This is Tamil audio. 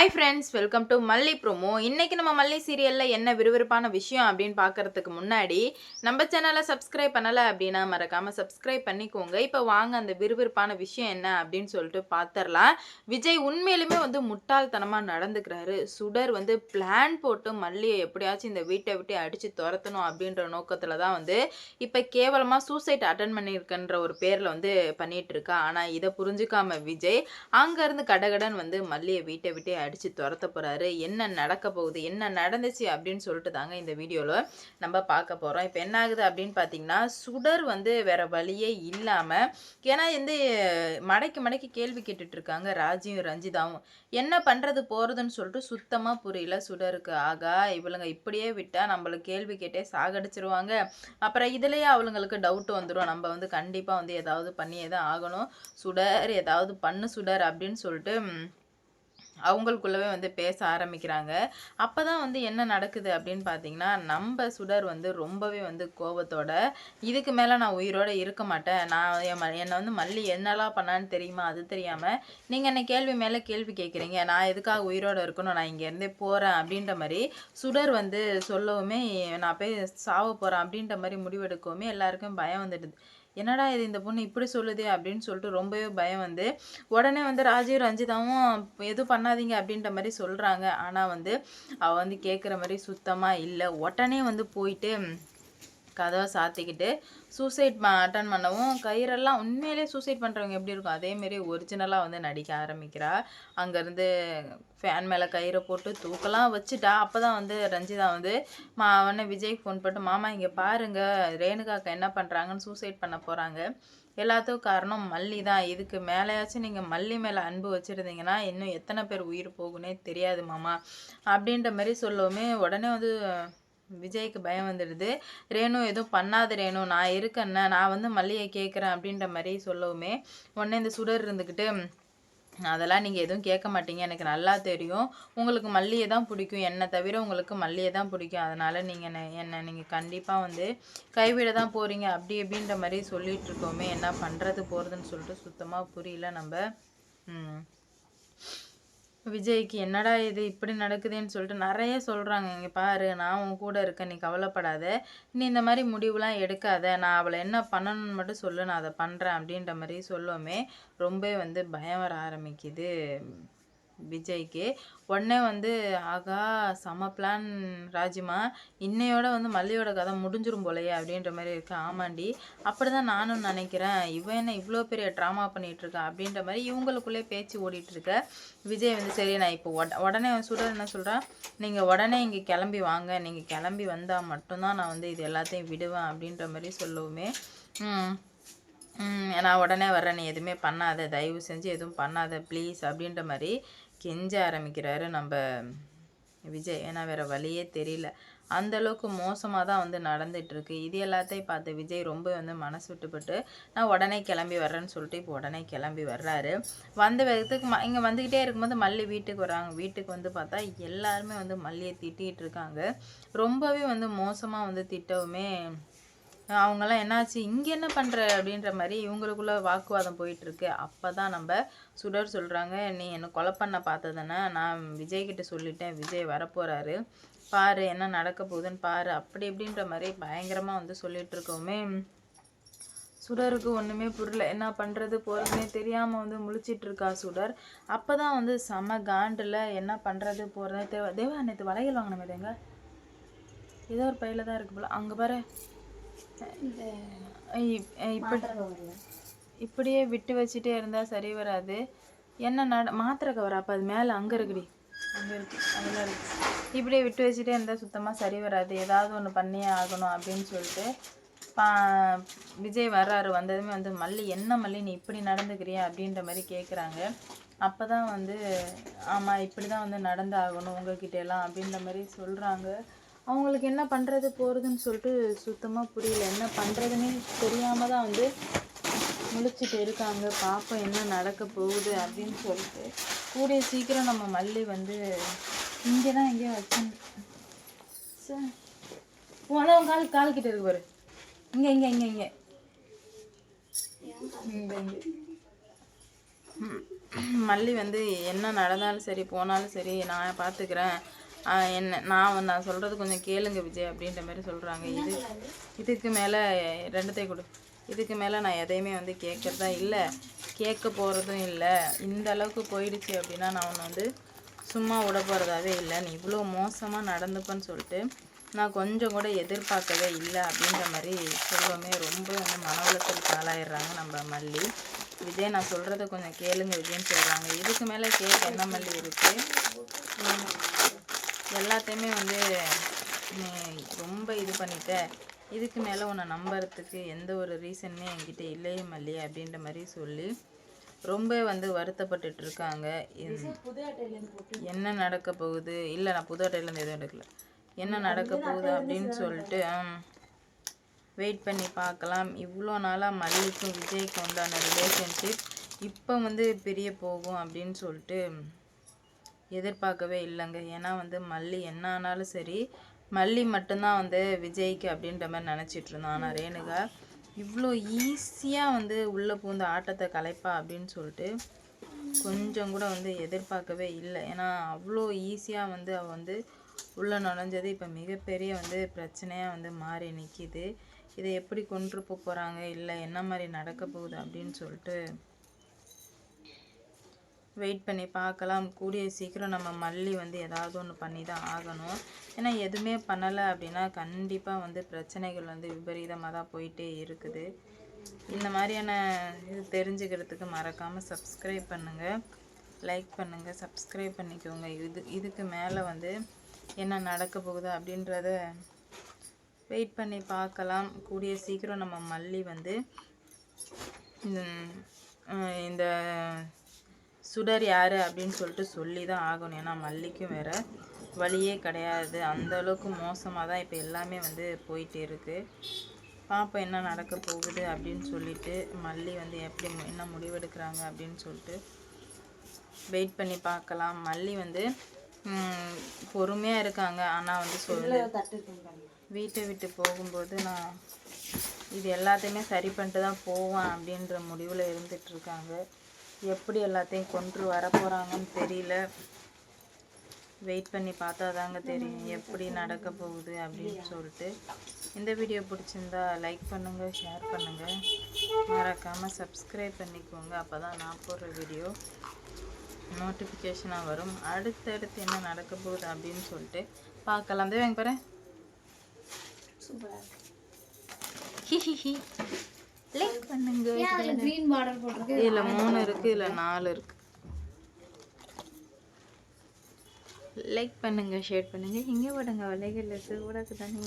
Hi friends welcome to Malli promo இன்றைக்கி நம்ம மல்லி சீரியலில் என்ன விறுவிறுப்பான விஷயம் அப்படின்னு பார்க்கறதுக்கு முன்னாடி நம்ம சேனலை சப்ஸ்கிரைப் பண்ணலை அப்படின்னா மறக்காமல் சப்ஸ்கிரைப் பண்ணிக்கோங்க. இப்போ வாங்க அந்த விறுவிறுப்பான விஷயம் என்ன அப்படின்னு சொல்லிட்டு பார்த்துடலாம் விஜய் உண்மையிலுமே வந்து முட்டாள்தனமாக நடந்துக்கிறாரு. சுடர் வந்து பிளான் போட்டு மல்லியை எப்படியாச்சும் இந்த வீட்டை விட்டு அடித்து துரத்தணும் அப்படின்ற நோக்கத்தில் தான் வந்து இப்போ கேவலமாக சூசைட் அட்டன் பண்ணியிருக்கன்ற ஒரு பேரில் வந்து பண்ணிகிட்ருக்கா இருக்கா. ஆனால் இதை புரிஞ்சுக்காம விஜய் அங்கேருந்து கடகடன் வந்து மல்லியை வீட்டை விட்டு அடித்து துரத்த போகிறாரு என்ன நடக்க போகுது? என்ன நடந்துச்சு? அப்படின்னு சொல்லிட்டு தாங்க இந்த வீடியோவில் நம்ம பார்க்க போகிறோம் இப்போ என்ன ஆகுது அப்படின்னு பார்த்தீங்கன்னா சுடர் வந்து வேற வழியே இல்லாமல் ஏன்னா வந்து மடக்கி மடக்கி கேள்வி கேட்டுட்ருக்காங்க ராஜியும் ரஞ்சிதாவும். என்ன பண்ணுறது போகிறதுன்னு சொல்லிட்டு சுத்தமாக புரியல. சுடருக்கு ஆகா இவளுங்க இப்படியே விட்டால் நம்மளுக்கு கேள்வி கேட்டே சாகடிச்சிருவாங்க. அப்புறம் இதுலேயே அவளுங்களுக்கு டவுட் வந்துடும் நம்ம வந்து கண்டிப்பாக வந்து ஏதாவது பண்ணியே தான் ஆகணும். சுடர் ஏதாவது பண்ணு சுடர் அப்படின்னு சொல்லிட்டு அவங்களுக்குள்ளவே வந்து பேச ஆரம்பிக்கிறாங்க. அப்போ தான் வந்து என்ன நடக்குது அப்படின்னு பார்த்தீங்கன்னா நம்ம சுடர் வந்து ரொம்பவே வந்து கோபத்தோட இதுக்கு மேலே நான் உயிரோட இருக்க மாட்டேன். நான் என் ம- என்னை வந்து மல்லி என்னெல்லாம் பண்ணான்னு தெரியுமா? அது தெரியாமல் நீங்கள் என்னை கேள்வி மேலே கேள்வி கேட்குறீங்க நான் எதுக்காக உயிரோட இருக்கணும்? நான் இங்கேருந்தே போகிறேன் அப்படின்ற மாதிரி சுடர் வந்து சொல்லவுமே நான் போய் சாவ போகிறேன் அப்படின்ற மாதிரி முடிவெடுக்கவுமே எல்லாருக்கும் பயம் வந்துடுது. என்னடா இது இந்த பொண்ணு இப்படி சொல்லுதே அப்படின்னு சொல்லிட்டு ரொம்பவே பயம் வந்து. உடனே வந்து ராஜீவ் ரஞ்சிதாவும் எதுவும் பண்ணாதீங்க அப்படின்ற மாதிரி சொல்கிறாங்க ஆனால் வந்து அவள் வந்து கேட்குற மாதிரி சுத்தமாக இல்லை. உடனே வந்து போயிட்டு கதவை சாத்திக்கிட்டு சூசைட் அட்டன் பண்ணவும் கயிறெல்லாம் உண்மையிலே சூசைட் பண்ணுறவங்க எப்படி இருக்கும்? அதேமாரி ஒரிஜினலாக வந்து நடிக்க ஆரம்பிக்கிறா. அங்கேருந்து ஃபேன் மேலே கயிறை போட்டு தூக்கலாம் வச்சுட்டா. அப்போ தான் வந்து ரஞ்சிதா வந்து மா அவனை விஜய்க்கு ஃபோன் போட்டு மாமா இங்கே பாருங்கள் ரேணுகாக்கா என்ன பண்ணுறாங்கன்னு சூசைட் பண்ண போகிறாங்க எல்லாத்துக்கும் காரணம் மல்லி தான் இதுக்கு மேலேயாச்சும் நீங்கள் மல்லி மேலே அன்பு வச்சுருந்தீங்கன்னா இன்னும் எத்தனை பேர் உயிர் போகுனே தெரியாது மாமா. அப்படின்ற மாதிரி சொல்லவுமே உடனே வந்து விஜய்க்கு பயம் வந்துடுது. ரேணு எதுவும் பண்ணாத ரேணு நான் இருக்கேன்ன நான் வந்து மல்லியை கேட்குறேன் அப்படின்ற மாதிரி சொல்லவுமே உடனே இந்த சுடர் இருந்துக்கிட்டு அதெல்லாம் நீங்கள் எதுவும் கேட்க மாட்டீங்க எனக்கு நல்லா தெரியும். உங்களுக்கு மல்லியை தான் பிடிக்கும். என்னை தவிர உங்களுக்கு மல்லியை தான் பிடிக்கும். அதனால் நீங்கள் என்னை நீங்கள் கண்டிப்பாக வந்து கைவிட தான் போகிறீங்க அப்படி இப்படின்ற மாதிரி சொல்லிகிட்ருக்கோமே என்ன பண்ணுறது போகிறதுன்னு சொல்லிட்டு சுத்தமாக புரியல நம்ம. விஜய்க்கு என்னடா இது இப்படி நடக்குதுன்னு சொல்லிட்டு நிறைய சொல்கிறாங்க இங்கே பாரு நான் உன் கூட இருக்கேன் நீ கவலைப்படாத. நீ இந்த மாதிரி முடிவுலாம் எடுக்காத. நான் அவளை என்ன பண்ணணும்னு மட்டும் சொல்லு நான் அதை பண்ணுறேன் அப்படின்ற மாதிரி சொல்லவுமே ரொம்ப வந்து பயம் வர ஆரம்பிக்குது. விஜய்க்கு. உடனே வந்து ஆகா செம பிளான் ராஜிமா. இன்னையோட வந்து மல்லியோட கதை முடிஞ்சிரும் போலயே அப்படின்ற மாதிரி இருக்கு. ஆமாண்டி. அப்படி தான் நானும் நினைக்கிறேன். இவன் என்ன இவ்வளோ பெரிய ட்ராமா பண்ணிட்டு இருக்கா அப்படின்ற மாதிரி இவங்களுக்குள்ளே பேச்சு ஓடிட்டு இருக்க விஜய் வந்து சரி நான் இப்போ உட உடனே சுடர் என்ன சொல்கிறான் நீங்கள் உடனே இங்கே கிளம்பி வாங்க. நீங்கள் கிளம்பி வந்தால் மட்டும்தான் நான் வந்து இது எல்லாத்தையும் விடுவேன் அப்படின்ற மாதிரி சொல்லவுமே நான் உடனே வர்றேன். நீ எதுவுமே பண்ணாத. தயவு செஞ்சு எதுவும் பண்ணாத. ப்ளீஸ் அப்படின்ற மாதிரி கெஞ்ச ஆரம்பிக்கிறாரு நம்ம விஜய். ஏன்னா வேற வழியே தெரியல. அந்த அளவுக்கு மோசமாக தான் வந்து நடந்துகிட்ருக்கு இது எல்லாத்தையும் பார்த்து விஜய் ரொம்ப வந்து மனசு விட்டுப்பட்டு நான் உடனே கிளம்பி வர்றேன்னு சொல்லிட்டு இப்போ உடனே கிளம்பி வர்றாரு. வந்த விதத்துக்கு ம இங்கே வந்துக்கிட்டே இருக்கும்போது மல்லி வீட்டுக்கு வராங்க. வீட்டுக்கு வந்து பார்த்தா எல்லாருமே வந்து மல்லியை திட்டிகிட்டு இருக்காங்க. ரொம்பவே வந்து மோசமாக வந்து திட்டவுமே அவங்கெல்லாம் என்னாச்சு? இங்கே என்ன பண்ணுற அப்படின்ற மாதிரி இவங்களுக்குள்ள வாக்குவாதம் போயிட்டுருக்கு. அப்போ தான் நம்ம சுடர் சொல்கிறாங்க நீ என்னை கொலை பண்ண பார்த்ததுன்னா நான் விஜய்கிட்ட சொல்லிட்டேன். விஜய் வரப்போகிறாரு பாரு என்ன நடக்க போகுதுன்னு பாரு. அப்படி இப்படின்ற மாதிரி பயங்கரமாக வந்து சொல்லிகிட்ருக்கோமே சுடருக்கு ஒன்றுமே புரியல. என்ன பண்ணுறது போகிறதுனே தெரியாமல் வந்து முழிச்சிட்டு இருக்கா சுடர்? அப்போ தான் வந்து செம காண்டில் என்ன பண்ணுறது போகிறதே தேவை தேவா நேற்று வளையல் வாங்கினமே எங்க ஏதோ ஒரு பையில தான் இருக்கு போல. அங்கே பாரு. இப்- இப்படி இப்படியே விட்டு வச்சுட்டே இருந்தால் சரி வராது. என்ன நட மாத்திரை கவர்? அப்போ அது மேலே அங்கே இருக்குடி. அங்கே இருக்கு. அதெல்லாம் இருக்கு. இப்படியே விட்டு வச்சுட்டே இருந்தால் சுத்தமாக சரி வராது. ஏதாவது ஒன்று பண்ணியே ஆகணும் அப்படின்னு சொல்லிட்டு பா விஜய் வர்றாரு. வந்ததுமே வந்து மல்லி என்ன மல்லி நீ இப்படி நடந்துக்கிறியா அப்படின்ற மாதிரி கேட்குறாங்க அப்போ தான் வந்து ஆமாம் இப்படி தான் வந்து நடந்து ஆகணும் உங்ககிட்ட எல்லாம் அப்படின்ற மாதிரி சொல்கிறாங்க அவங்களுக்கு என்ன பண்ணுறது போகிறதுன்னு சொல்லிட்டு சுத்தமாக புரியல. என்ன பண்ணுறதுன்னே தெரியாமல் தான் வந்து முழிச்சிட்டு இருக்காங்க. பாப்போம் என்ன நடக்க போகுது அப்படின்னு சொல்லிட்டு. கூடிய சீக்கிரம் நம்ம மல்லி வந்து இங்கே தான் எங்கேயோ வச்சேன் சார் அதான் கால் கால் கிட்ட இருக்கு பாரு. இங்கே இங்கே இங்கே இங்கே. இங்கே இங்கே. மல்லி வந்து என்ன நடந்தாலும் சரி போனாலும் சரி நான் பார்த்துக்கிறேன் என்ன நான் நான் சொல்கிறது கொஞ்சம் கேளுங்க விஜய் அப்படின்ற மாதிரி சொல்கிறாங்க இது இதுக்கு மேலே ரெண்டுத்தையும் கொடு. இதுக்கு மேலே நான் எதையுமே வந்து கேட்குறதா இல்லை. கேட்க போகிறதும் இல்லை. இந்த அளவுக்கு போயிடுச்சு அப்படின்னா நான் ஒன்று வந்து சும்மா விட போகிறதாவே இல்லை. நீ இவ்வளோ மோசமாக நடந்துப்பேன்னு சொல்லிட்டு நான் கொஞ்சம் கூட எதிர்பார்க்கவே இல்லை அப்படின்ற மாதிரி செல்வமே ரொம்ப வந்து மன உளைச்சலுக்கு ஆளாயிடுறாங்க நம்ம மல்லி. விஜய் நான் சொல்கிறத கொஞ்சம் கேளுங்க விஜய்ன்னு சொல்கிறாங்க இதுக்கு மேலே கேட்க என்ன மல்லி இருக்குது எல்லாத்தையுமே வந்து நீ ரொம்ப இது பண்ணிட்ட. இதுக்கு மேலே உன்னை நம்புறதுக்கு எந்த ஒரு ரீசனுமே என்கிட்ட இல்லையே மல்லி அப்படின்ற மாதிரி சொல்லி ரொம்ப வந்து வருத்தப்பட்டுட்டு இருக்காங்க. என்ன நடக்க போகுது? இல்லை நான் புது அட்டையிலேருந்து எதுவும் எடுக்கல. என்ன நடக்க போகுது அப்படின்னு சொல்லிட்டு வெயிட் பண்ணி பார்க்கலாம். இவ்வளோ நாளாக மல்லிக்கும் விஜய்க்கும் உண்டான ரிலேஷன்ஷிப் இப்போ வந்து பிரிய போகும் அப்படின்னு சொல்லிட்டு எதிர்பார்க்கவே இல்லைங்க. ஏன்னா வந்து மல்லி என்ன ஆனாலும் சரி மல்லி மட்டும்தான் வந்து விஜய்க்கு அப்படின்ற மாதிரி நினச்சிட்டு இருந்தான். ஆனால் ரேணுகா இவ்வளோ ஈஸியாக வந்து உள்ளே பூந்து ஆட்டத்தை கலைப்பா அப்படின்னு சொல்லிட்டு கொஞ்சம் கூட வந்து எதிர்பார்க்கவே இல்லை. ஏன்னா அவ்வளோ ஈஸியாக வந்து அவள் வந்து உள்ளே நுழைஞ்சது இப்போ மிகப்பெரிய வந்து பிரச்சனையாக வந்து மாறி நிற்கிது இதை எப்படி கொண்டு போக போகிறாங்க இல்லை என்ன மாதிரி நடக்க போகுது அப்படின்னு சொல்லிட்டு வெயிட் பண்ணி பார்க்கலாம். கூடிய சீக்கிரம் நம்ம மல்லி வந்து ஏதாவது ஒன்று பண்ணி தான் ஆகணும். ஏன்னா எதுவுமே பண்ணலை அப்படின்னா கண்டிப்பாக வந்து பிரச்சனைகள் வந்து விபரீதமாக தான் போயிட்டே இருக்குது. இந்த மாதிரியான இது தெரிஞ்சுக்கிறதுக்கு மறக்காமல் சப்ஸ்கிரைப் பண்ணுங்கள் லைக் பண்ணுங்கள் சப்ஸ்கிரைப் பண்ணிக்கோங்க. இது இதுக்கு மேலே வந்து என்ன நடக்க போகுது அப்படின்றத வெயிட் பண்ணி பார்க்கலாம். கூடிய சீக்கிரம் நம்ம மல்லி வந்து இந்த இந்த சுடர் யார் அப்படின்னு சொல்லிட்டு சொல்லி தான் ஆகணும். ஏன்னா மல்லிக்கும் வேற வழியே கிடையாது. அந்த அளவுக்கு மோசமாக தான் இப்போ எல்லாமே வந்து போயிட்டு இருக்குது பார்ப்போம் என்ன நடக்க போகுது அப்படின்னு சொல்லிட்டு மல்லி வந்து எப்படி என்ன முடிவெடுக்கிறாங்க அப்படின்னு சொல்லிட்டு வெயிட் பண்ணி பார்க்கலாம். மல்லி வந்து பொறுமையாக இருக்காங்க. ஆனால் வந்து சொல்லு வீட்டை விட்டு போகும்போது நான் இது எல்லாத்தையுமே சரி பண்ணிட்டு தான் போவேன் அப்படின்ற முடிவில் இருந்துகிட்ருக்காங்க இருக்காங்க. எப்படி எல்லாத்தையும் கொண்டு வர போகிறாங்கன்னு தெரியல. வெயிட் பண்ணி பார்த்தா தாங்க தெரியும். எப்படி நடக்க போகுது அப்படின்னு சொல்லிட்டு. இந்த வீடியோ பிடிச்சிருந்தா லைக் பண்ணுங்கள் ஷேர் பண்ணுங்கள் மறக்காமல் சப்ஸ்கிரைப் பண்ணிக்கோங்க. அப்போ தான் நான் போடுற வீடியோ நோட்டிஃபிகேஷனாக வரும். அடுத்தடுத்து என்ன நடக்க போகுது அப்படின்னு சொல்லிட்டு பார்க்கலாம். தான் பாரு. ஹிஹிஹி. லைக் பண்ணுங்க கிரீன் பார்டர் போட்டிருக்கு? இதுல மூணு இருக்கு இதுல நாலு இருக்கு. லைக் பண்ணுங்க ஷேர் பண்ணுங்க. இங்க விடுங்க வலைகள் இருக்கு விடக்கு தானே